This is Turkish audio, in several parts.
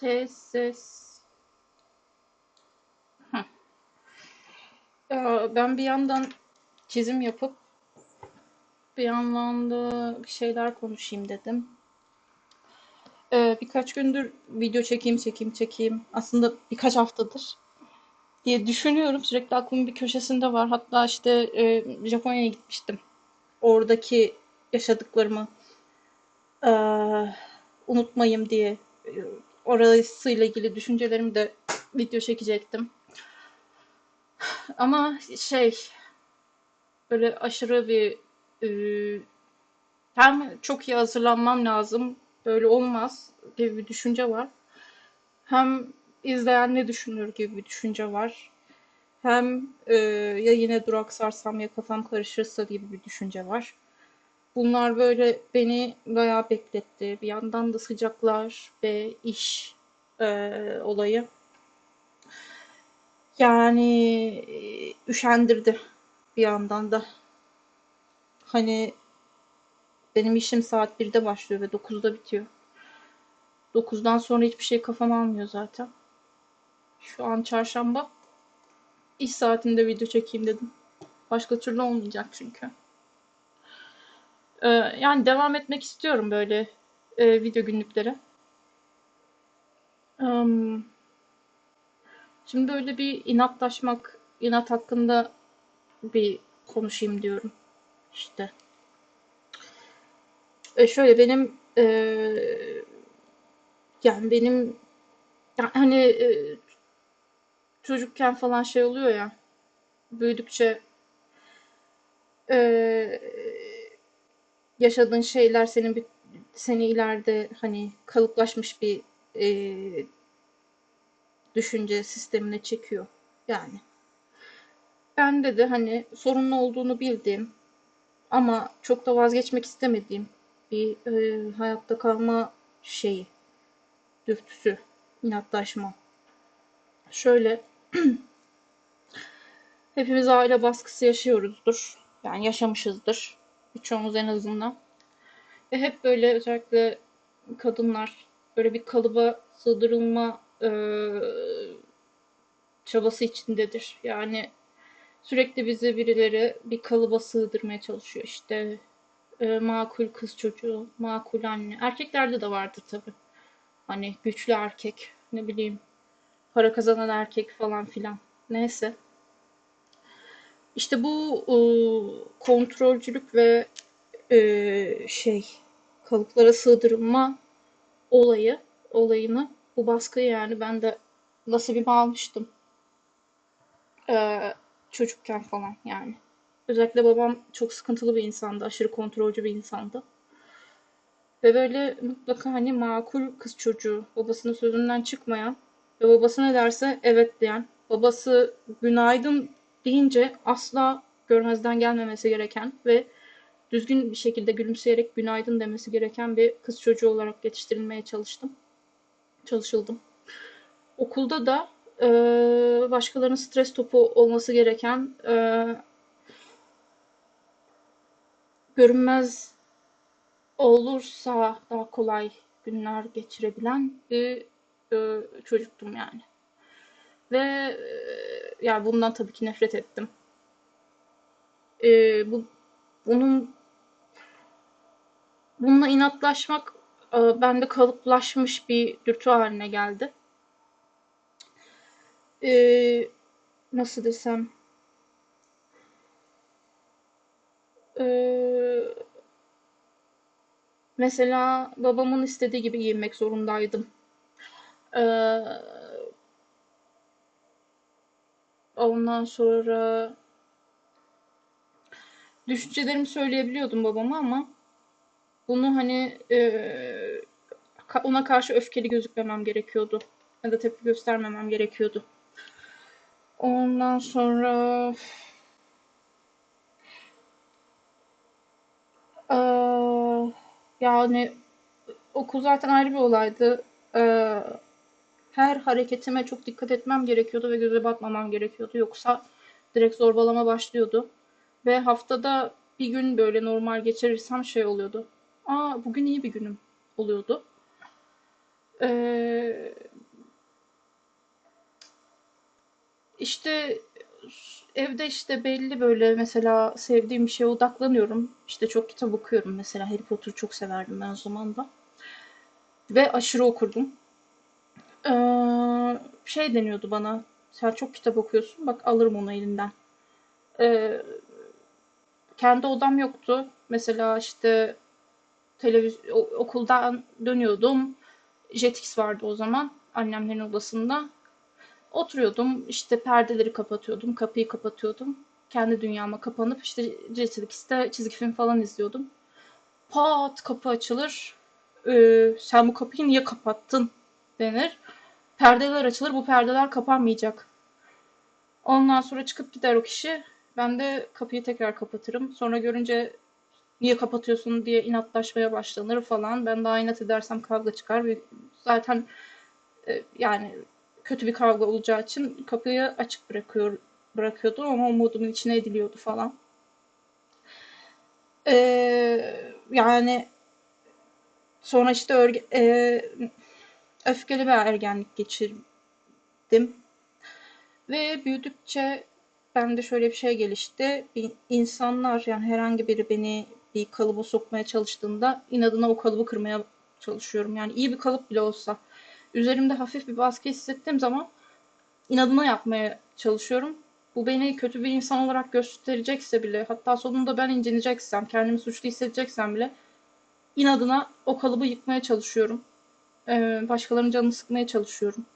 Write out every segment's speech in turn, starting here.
Ses ses. Ya ben bir yandan çizim yapıp bir yandan da bir şeyler konuşayım dedim. Ee, birkaç gündür video çekeyim çekeyim çekeyim. Aslında birkaç haftadır diye düşünüyorum. Sürekli aklımın bir köşesinde var. Hatta işte e, Japonya'ya gitmiştim. Oradaki yaşadıklarımı e, unutmayayım diye e, orasıyla ilgili düşüncelerimi de video çekecektim. Ama şey böyle aşırı bir e, hem çok iyi hazırlanmam lazım böyle olmaz gibi bir düşünce var. Hem izleyen ne düşünür gibi bir düşünce var. Hem e, ya yine duraksarsam ya kafam karışırsa gibi bir düşünce var. Bunlar böyle beni bayağı bekletti. Bir yandan da sıcaklar ve iş e, olayı. Yani e, üşendirdi bir yandan da. Hani benim işim saat 1'de başlıyor ve 9'da bitiyor. 9'dan sonra hiçbir şey kafam almıyor zaten. Şu an çarşamba. İş saatinde video çekeyim dedim. Başka türlü olmayacak çünkü. Ee, yani devam etmek istiyorum böyle e, video günlüklere. Em, şimdi böyle bir inatlaşmak, inat hakkında bir konuşayım diyorum. İşte. E, şöyle benim e, yani benim yani hani e, çocukken falan şey oluyor ya büyüdükçe e, yaşadığın şeyler senin bir seni ileride hani kalıplaşmış bir e, düşünce sistemine çekiyor yani. Bende de hani sorunlu olduğunu bildiğim ama çok da vazgeçmek istemediğim bir e, hayatta kalma şeyi, dürtüsü, inatlaşma. Şöyle hepimiz aile baskısı yaşıyoruzdur. Yani yaşamışızdır. Birçoğumuz en azından. Ve hep böyle özellikle kadınlar böyle bir kalıba sığdırılma e, çabası içindedir. Yani sürekli bizi birileri bir kalıba sığdırmaya çalışıyor. İşte e, makul kız çocuğu, makul anne. Erkeklerde de vardır tabii. Hani güçlü erkek, ne bileyim para kazanan erkek falan filan. Neyse. İşte bu e, kontrolcülük ve e, şey kalıplara sığdırılma olayı olayını bu baskıyı yani ben de nasibimi almıştım. E, çocukken falan yani. Özellikle babam çok sıkıntılı bir insandı. Aşırı kontrolcü bir insandı. Ve böyle mutlaka hani makul kız çocuğu, babasının sözünden çıkmayan ve babası ne derse evet diyen, babası günaydın deyince asla görmezden gelmemesi gereken ve düzgün bir şekilde gülümseyerek günaydın demesi gereken bir kız çocuğu olarak yetiştirilmeye çalıştım. Çalışıldım. Okulda da e, başkalarının stres topu olması gereken e, görünmez olursa daha kolay günler geçirebilen bir e, çocuktum yani. Ve e, yani bundan tabii ki nefret ettim. E, bu bunun bununla inatlaşmak e, bende kalıplaşmış bir dürtü haline geldi. E, nasıl desem e, mesela babamın istediği gibi giyinmek zorundaydım. E, ondan sonra düşüncelerimi söyleyebiliyordum babama ama bunu hani e, ona karşı öfkeli gözükmemem gerekiyordu. Ya da tepki göstermemem gerekiyordu. Ondan sonra Eee, yani okul zaten ayrı bir olaydı. Eee, her hareketime çok dikkat etmem gerekiyordu ve göze batmamam gerekiyordu. Yoksa direkt zorbalama başlıyordu. Ve haftada bir gün böyle normal geçirirsem şey oluyordu. Aa bugün iyi bir günüm oluyordu. Ee, işte evde işte belli böyle mesela sevdiğim bir şeye odaklanıyorum. İşte çok kitap okuyorum mesela Harry Potter'ı çok severdim ben o zaman da. Ve aşırı okurdum. Ee, şey deniyordu bana. Sen çok kitap okuyorsun. Bak alırım onu elinden. Ee, kendi odam yoktu. Mesela işte televiz okuldan dönüyordum. Jetix vardı o zaman annemlerin odasında. Oturuyordum, işte perdeleri kapatıyordum, kapıyı kapatıyordum. Kendi dünyama kapanıp işte Jetix'te çizgi film falan izliyordum. Pat kapı açılır. Ee, sen bu kapıyı niye kapattın denir. Perdeler açılır, bu perdeler kapanmayacak. Ondan sonra çıkıp gider o kişi. Ben de kapıyı tekrar kapatırım. Sonra görünce niye kapatıyorsun diye inatlaşmaya başlanır falan. Ben daha inat edersem kavga çıkar. Zaten e, yani kötü bir kavga olacağı için kapıyı açık bırakıyor bırakıyordu ama umudumun içine ediliyordu falan. Ee, yani sonra işte örge- e, öfkeli bir ergenlik geçirdim. Ve büyüdükçe bende şöyle bir şey gelişti. Bir insanlar yani herhangi biri beni bir kalıba sokmaya çalıştığında inadına o kalıbı kırmaya çalışıyorum. Yani iyi bir kalıp bile olsa. Üzerimde hafif bir baskı hissettiğim zaman inadına yapmaya çalışıyorum. Bu beni kötü bir insan olarak gösterecekse bile, hatta sonunda ben incineceksem, kendimi suçlu hissedeceksem bile inadına o kalıbı yıkmaya çalışıyorum. Ee, başkalarının canını sıkmaya çalışıyorum.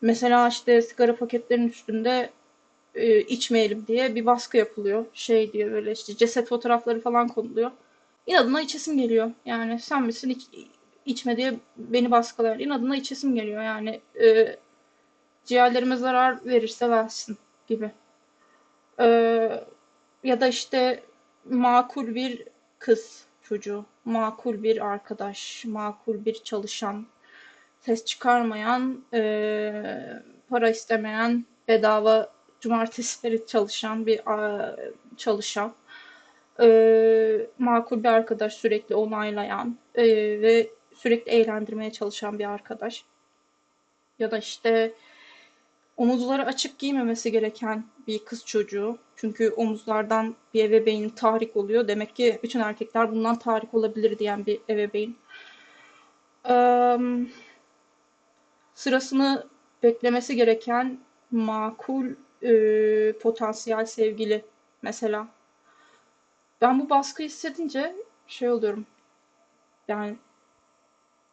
Mesela işte sigara paketlerinin üstünde e, içmeyelim diye bir baskı yapılıyor. Şey diye böyle işte ceset fotoğrafları falan konuluyor. İnadına içesim geliyor. Yani sen misin iç, içme diye beni baskılayan. İnadına içesim geliyor. Yani e, ciğerlerime zarar verirse versin gibi. E, ya da işte makul bir kız çocuğu, makul bir arkadaş, makul bir çalışan, ses çıkarmayan, e, para istemeyen, bedava cumartesileri çalışan bir a, çalışan, e, makul bir arkadaş sürekli onaylayan e, ve sürekli eğlendirmeye çalışan bir arkadaş. Ya da işte omuzları açık giymemesi gereken bir kız çocuğu. Çünkü omuzlardan bir ebeveynin tahrik oluyor. Demek ki bütün erkekler bundan tahrik olabilir diyen bir ebeveyn. Eee sırasını beklemesi gereken makul e, potansiyel sevgili mesela. Ben bu baskı hissedince şey oluyorum. Yani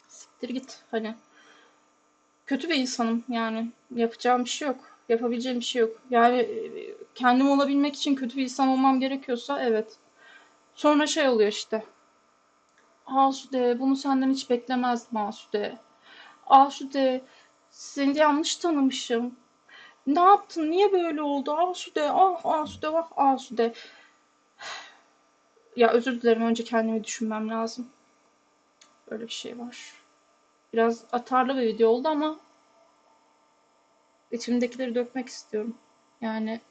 siktir git hani. Kötü bir insanım yani. Yapacağım bir şey yok. Yapabileceğim bir şey yok. Yani e, kendim olabilmek için kötü bir insan olmam gerekiyorsa evet. Sonra şey oluyor işte. Asude bunu senden hiç beklemezdim Asude. Asude seni yanlış tanımışım. Ne yaptın? Niye böyle oldu? Asude, ah Asude, ah Asude. Ya özür dilerim önce kendimi düşünmem lazım. Böyle bir şey var. Biraz atarlı bir video oldu ama içimdekileri dökmek istiyorum. Yani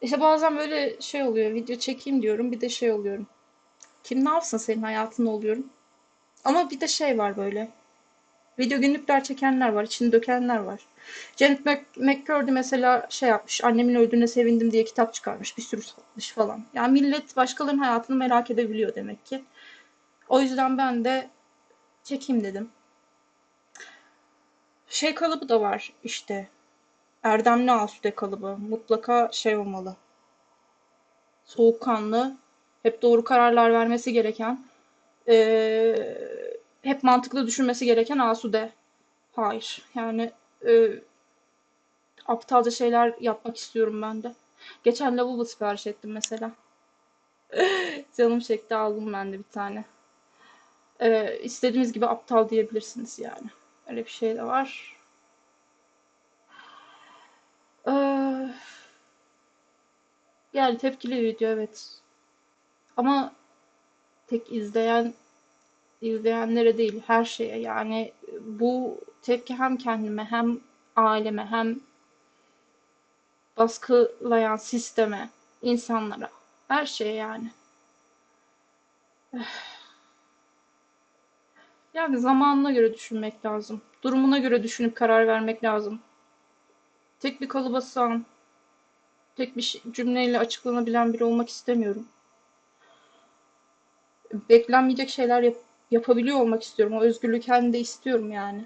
işte bazen böyle şey oluyor. Video çekeyim diyorum. Bir de şey oluyorum. Kim ne yapsın senin hayatında oluyorum. Ama bir de şey var böyle. Video günlükler çekenler var, içini dökenler var. Janet Mc McCurdy mesela şey yapmış, annemin öldüğüne sevindim diye kitap çıkarmış, bir sürü satmış falan. Yani millet başkalarının hayatını merak edebiliyor demek ki. O yüzden ben de çekeyim dedim. Şey kalıbı da var işte. Erdemli Asude kalıbı. Mutlaka şey olmalı. Soğukkanlı, hep doğru kararlar vermesi gereken, ee, hep mantıklı düşünmesi gereken Asude. Hayır. Yani e, aptalca şeyler yapmak istiyorum ben de. Geçen lavabo sipariş ettim mesela. Canım çekti aldım ben de bir tane. E, istediğiniz gibi aptal diyebilirsiniz yani. Öyle bir şey de var. E, yani tepkili video evet. Ama tek izleyen izleyenlere değil her şeye yani bu tepki hem kendime hem aileme hem baskılayan sisteme, insanlara, her şeye yani. Yani zamanına göre düşünmek lazım. Durumuna göre düşünüp karar vermek lazım. tek bir kalıba sığan, tek bir şey- cümleyle açıklanabilen biri olmak istemiyorum. Beklenmeyecek şeyler yap- yapabiliyor olmak istiyorum. O özgürlüğü kendimde istiyorum yani.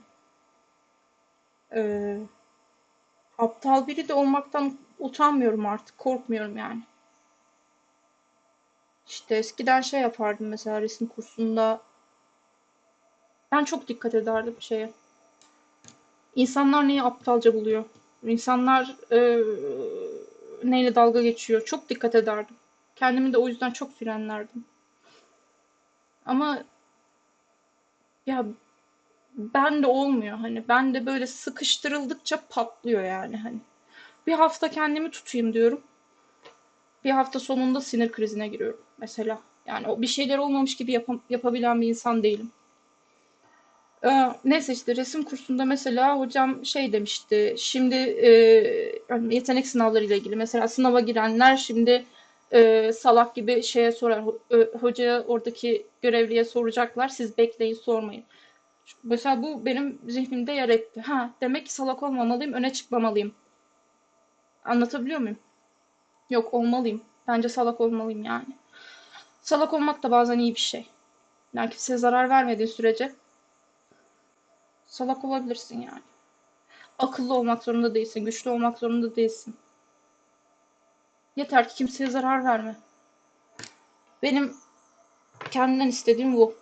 Ee, aptal biri de olmaktan utanmıyorum artık. Korkmuyorum yani. İşte eskiden şey yapardım mesela resim kursunda. Ben çok dikkat ederdim şeye. İnsanlar neyi aptalca buluyor? İnsanlar e, neyle dalga geçiyor? Çok dikkat ederdim. Kendimi de o yüzden çok frenlerdim. Ama ya ben de olmuyor hani. Ben de böyle sıkıştırıldıkça patlıyor yani hani. Bir hafta kendimi tutayım diyorum. Bir hafta sonunda sinir krizine giriyorum mesela. Yani o bir şeyler olmamış gibi yapam- yapabilen bir insan değilim. Ee, neyse işte resim kursunda mesela hocam şey demişti. Şimdi e, yetenek sınavları ile ilgili mesela sınava girenler şimdi e, salak gibi şeye sorar. Ho- Hocaya oradaki görevliye soracaklar. Siz bekleyin sormayın. Mesela bu benim zihnimde yer etti. Ha, demek ki salak olmamalıyım, öne çıkmamalıyım. Anlatabiliyor muyum? Yok olmalıyım. Bence salak olmalıyım yani. Salak olmak da bazen iyi bir şey. Yani kimseye zarar vermediğin sürece salak olabilirsin yani. Akıllı olmak zorunda değilsin, güçlü olmak zorunda değilsin. Yeter ki kimseye zarar verme. Benim kendimden istediğim bu.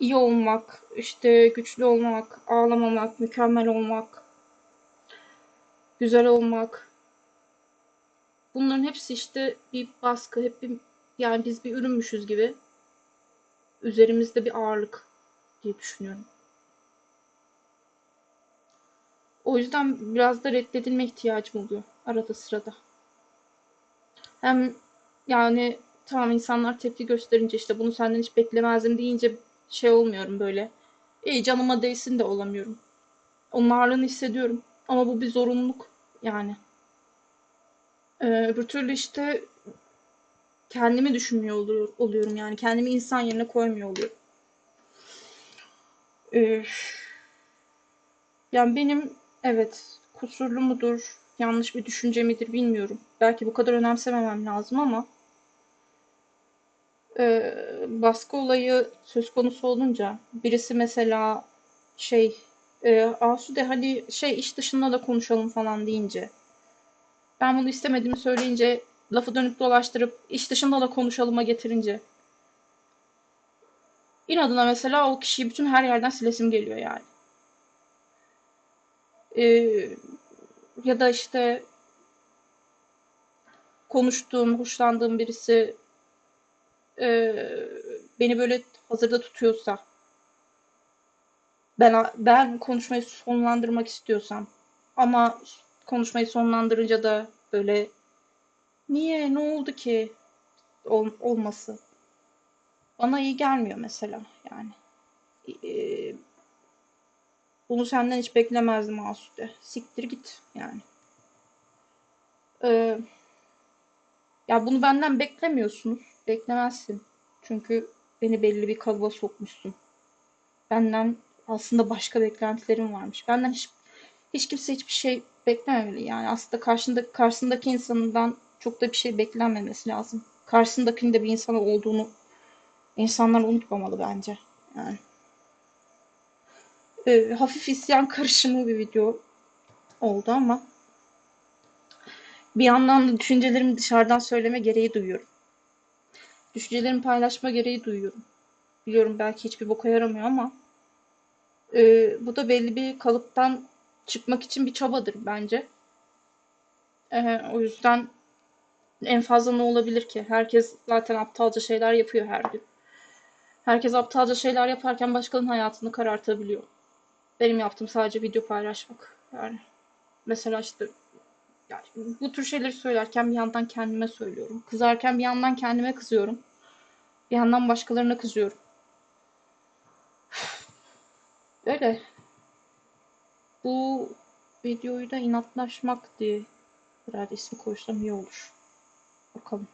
İyi olmak, işte güçlü olmak, ağlamamak, mükemmel olmak, güzel olmak. Bunların hepsi işte bir baskı, hep bir, yani biz bir ürünmüşüz gibi üzerimizde bir ağırlık diye düşünüyorum. O yüzden biraz da reddedilme ihtiyacım oluyor arada sırada. Hem yani tamam insanlar tepki gösterince işte bunu senden hiç beklemezdim deyince şey olmuyorum böyle. İyi canıma değsin de olamıyorum. Onun ağırlığını hissediyorum. Ama bu bir zorunluluk yani. Ee, öbür türlü işte kendimi düşünmüyor oluyor, oluyorum yani. Kendimi insan yerine koymuyor oluyorum. Ee, yani benim evet kusurlu mudur, yanlış bir düşünce midir bilmiyorum. Belki bu kadar önemsememem lazım ama e, baskı olayı söz konusu olunca birisi mesela şey e, Asude hadi şey iş dışında da konuşalım falan deyince ben bunu istemediğimi söyleyince lafı dönüp dolaştırıp iş dışında da konuşalıma getirince inadına mesela o kişiyi bütün her yerden silesim geliyor yani. E, ya da işte konuştuğum, hoşlandığım birisi e, beni böyle hazırda tutuyorsa ben ben konuşmayı sonlandırmak istiyorsam ama konuşmayı sonlandırınca da böyle niye? Ne oldu ki? Ol- olması bana iyi gelmiyor mesela yani. Ee, bunu senden hiç beklemezdim Asude. Siktir git yani. Ee, ya bunu benden beklemiyorsunuz beklemezsin. Çünkü beni belli bir kalıba sokmuşsun. Benden aslında başka beklentilerim varmış. Benden hiç hiç kimse hiçbir şey beklememeli. Yani aslında karşında karşısındaki insanından çok da bir şey beklenmemesi lazım. Karşısındakinin de bir insan olduğunu insanlar unutmamalı bence. Yani e, hafif isyan karışımı bir video oldu ama bir yandan da düşüncelerimi dışarıdan söyleme gereği duyuyorum. Düşüncelerimi paylaşma gereği duyuyorum. Biliyorum belki hiçbir boka yaramıyor ama e, bu da belli bir kalıptan çıkmak için bir çabadır bence. E, o yüzden En fazla ne olabilir ki? Herkes zaten aptalca şeyler yapıyor her gün. Herkes aptalca şeyler yaparken başkalarının hayatını karartabiliyor. Benim yaptığım sadece video paylaşmak. Yani mesela işte yani bu tür şeyleri söylerken bir yandan kendime söylüyorum. Kızarken bir yandan kendime kızıyorum. Bir yandan başkalarına kızıyorum. Öyle. Bu videoyu da inatlaşmak diye herhalde ismi koysam iyi olur. Bakalım.